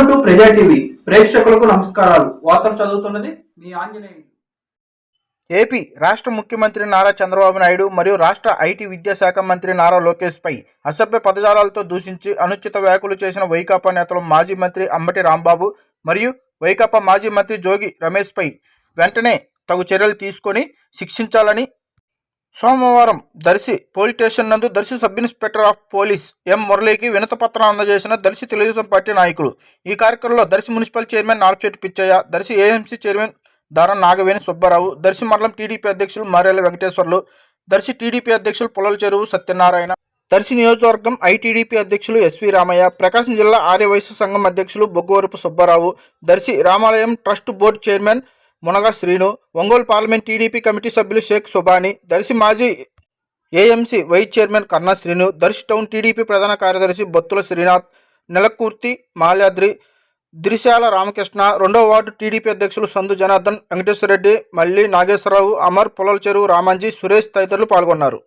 Welcome to ప్రజా TV ప్రేక్షకులకు నమస్కారాలు. వార్తలు చదువుతున్నది మీ ఆంజనేయ ఏపీ రాష్ట్ర ముఖ్యమంత్రి నారా చంద్రబాబు నాయుడు మరియు రాష్ట్ర ఐటీ విద్యాశాఖ మంత్రి నారా లోకేష్పై అసభ్య పదజాలాలతో దూషించి అనుచిత వ్యాఖ్యలు చేసిన వైకాపా నేతలు మాజీ మంత్రి అంబటి రాంబాబు మరియు వైకాపా మాజీ మంత్రి జోగి రమేష్పై వెంటనే తగు చర్యలు తీసుకొని శిక్షించాలని సోమవారం దర్శి పోలీస్ స్టేషన్ నందు Darsi sub inspector of police M మురళికి వినతపత్రం అందజేసిన దర్శి తెలుగుదేశం పార్టీ నాయకులు. ఈ కార్యక్రమంలో Darsi municipal chairman Narpeti Pichaiah Darsi AMC chairman Daram Nagaveni Subbarao Darsi మండలం టీడీపీ అధ్యక్షులు మర్యాల వెంకటేశ్వర్లు దర్శి టీడీపీ అధ్యక్షులు పొలల చెరువు సత్యనారాయణ దర్శి నియోజకవర్గం ఐటీడీపీ అధ్యక్షులు ఎస్వి రామయ్య ప్రకాశం జిల్లా ఆర్యవైశ్య సంఘం అధ్యక్షులు Boggavarapu Subbarao Darshi Ramalayam trust board chairman Munaga Srinu Ongole parliament TDP committee సభ్యులు షేక్ సుబాని దర్శి మాజీ ఏఎంసీ వైస్ చైర్మన్ కన్నా శ్రీను దర్శి టౌన్ టీడీపీ ప్రధాన కార్యదర్శి బొత్తుల శ్రీనాథ్ నెలకూర్తి మాల్యాద్రి దిరిశాల రామకృష్ణ రెండవ వార్డు టీడీపీ అధ్యక్షులు సందు జనార్దన్ వెంకటేశ్వరరెడ్డి మల్లి నాగేశ్వరరావు అమర్ పొలల చెరువు రామాంజీ సురేష్ తదితరులు పాల్గొన్నారు.